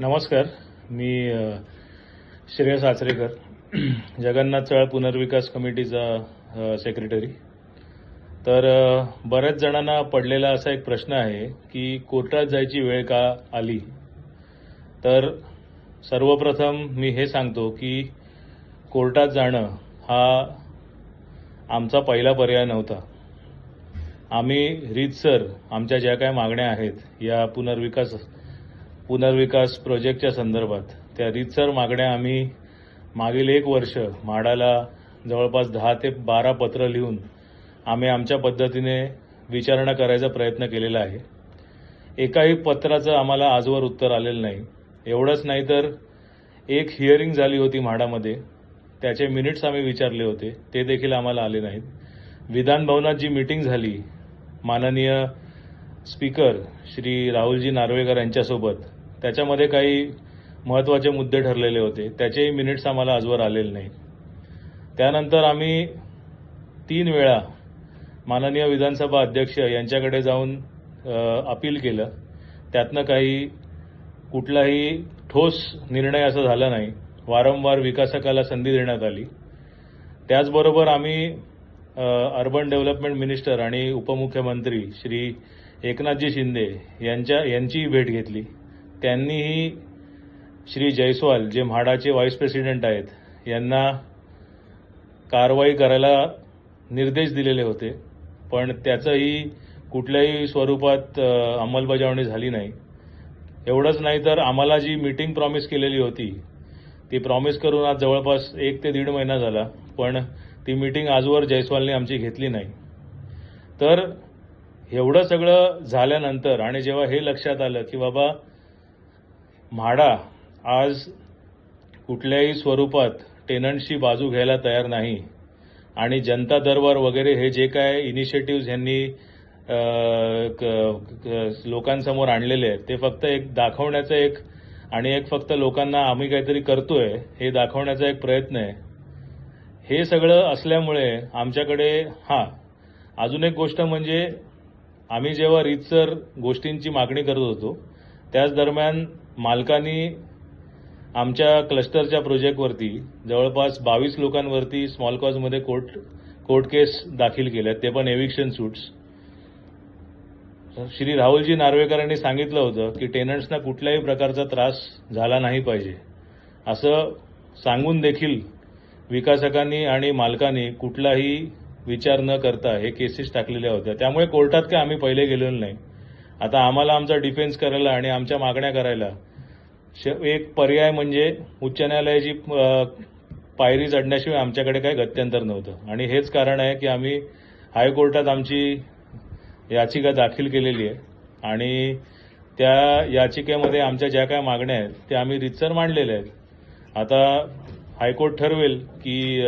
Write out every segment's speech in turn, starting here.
नमस्कार मी श्रेयस आचरेकर जगन्नाथ चळ पुनर्विकास कमिटीचा सेक्रेटरी तर बऱ्याच जणांना पडलेला असा एक प्रश्न आहे की कोर्टात जायची वेळ का आली? तर सर्वप्रथम मी हे सांगतो की कोर्टात जाणं हा आमचा पहिला पर्याय नव्हता. आम्ही रीतसर आमच्या ज्या काय मागण्या आहेत या पुनर्विकास पुनर्विकास प्रोजेक्टच्या संदर्भात. त्या रीतसर मागण्या आम्ही मागील एक वर्ष म्हाडाला जवळपास दहा ते बारा पत्र लिहून आम्ही आमच्या पद्धतीने विचारणा करायचा प्रयत्न केलेला आहे. एकाही पत्राचं आम्हाला आजवर उत्तर आलेलं नाही. एवढंच नाही तर एक हिअरिंग झाली होती म्हाडामध्ये. त्याचे मिनिट्स आम्ही विचारले होते. ते देखील आम्हाला आले नाहीत. विधानभवनात जी मीटिंग झाली माननीय स्पीकर श्री राहुलजी नार्वेकर यांच्यासोबत त्याच्यामध्ये काही महत्त्वाचे मुद्दे ठरलेले होते. त्याचेही मिनिट्स आम्हाला आजवर आलेले नाही त्यानंतर आम्ही तीन वेळा माननीय विधानसभा अध्यक्ष यांच्याकडे जाऊन अपील केलं. त्यातनं काही कुठलाही ठोस निर्णय असा झाला नाही. वारंवार विकासकाला संधी देण्यात आली. त्याचबरोबर आम्ही अर्बन डेव्हलपमेंट मिनिस्टर आणि उपमुख्यमंत्री श्री एकनाथजी शिंदे यांच्या यांचीही भेट घेतली. त्यांनीही श्री जयस्वाल जे म्हाडाचे व्हाईस प्रेसिडेंट आहेत यांना कारवाई करायला निर्देश दिलेले होते. पण त्याचंही कुठल्याही स्वरूपात अंमलबजावणी झाली नाही. एवढंच नाही तर आम्हाला जी मीटिंग प्रॉमिस केलेली होती ती प्रॉमिस करून आज जवळपास एक ते दीड महिना झाला पण ती मीटिंग आजवर जयस्वालने आमची घेतली नाही. तर एवढं सगळं झाल्यानंतर आणि जेव्हा हे लक्षात आलं की बाबा म्हाडा आज कुठल्याही स्वरूपात टेनंटची बाजू घ्यायला तयार नाही. आणि जनता दरबार वगैरे हे जे काय इनिशिएटिव्ह ह्यांनी क- लोकांसमोर आणलेले आहेत ते फक्त एक दाखवण्याचं एक आणि एक फक्त लोकांना आम्ही काहीतरी करतोय हे दाखवण्याचा एक प्रयत्न आहे. हे सगळं असल्यामुळे आमच्याकडे हां अजून एक गोष्ट म्हणजे आम्ही जेव्हा रीतसर गोष्टींची मागणी करत होतो त्याच दरम्यान मालकांनी आमच्या क्लस्टरच्या प्रोजेक्टवरती जवळपास बावीस लोकांवरती स्मॉल कॉजमध्ये कोर्ट कोर्ट केस दाखल केल्यात. ते पण एविक्शन सूट्स श्री राहुलजी नार्वेकरांनी सांगितलं होतं की टेनंट्सना कुठल्याही प्रकारचा त्रास झाला नाही पाहिजे. असं सांगून देखील विकासकांनी आणि मालकांनी कुठलाही विचार न करता हे केसेस टाकलेल्या होत्या. त्यामुळे कोर्टात काय आम्ही पहिले गेलेलो नाही. आता आम्हाला आमचा डिफेन्स करायला आणि आमच्या मागण्या करायला एक पर्याय म्हणजे उच्च न्यायालयाची पायरी चढण्याशिवाय आमच्याकडे काही गत्यंतर नव्हतं. आणि हेच कारण आहे की आम्ही हायकोर्टात आमची याचिका दाखल केलेली आहे. आणि त्या याचिकेमध्ये आमच्या ज्या काय मागण्या आहेत त्या आम्ही रितसर मांडलेल्या आहेत. आता हायकोर्ट ठरवेल की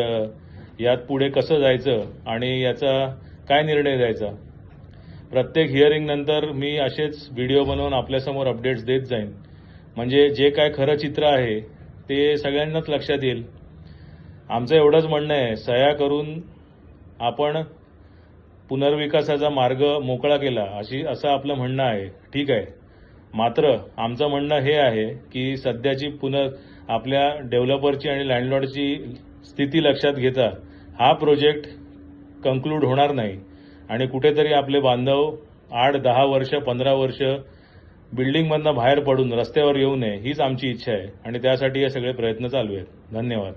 यात पुढे कसं जायचं आणि याचा काय निर्णय द्यायचा. प्रत्येक हिअरिंग नंतर मी असेच व्हिडिओ बनवून आपल्यासमोर अपडेट्स देत जाईन. म्हणजे जे काय खरं चित्र आहे ते सगळ्यांनाच लक्षात येईल. आमचं एवढंच म्हणणं आहे सह्या करून आपण पुनर्विकासाचा मार्ग मोकळा केला अशी असं आपलं म्हणणं आहे. ठीक आहे. मात्र आमचं म्हणणं हे आहे की सध्याची पुनर् आपल्या डेव्हलपरची आणि लँडलॉर्डची स्थिती लक्षात घेता हा प्रोजेक्ट कन्क्लूड होणार नाही. आणि कुठेतरी आपले बांधव आठ दहा वर्ष पंधरा वर्ष बिल्डिंगमधनं बाहेर पडून रस्त्यावर येऊ नये हीच आमची इच्छा आहे. आणि त्यासाठी हे सगळे प्रयत्न चालू आहेत. धन्यवाद.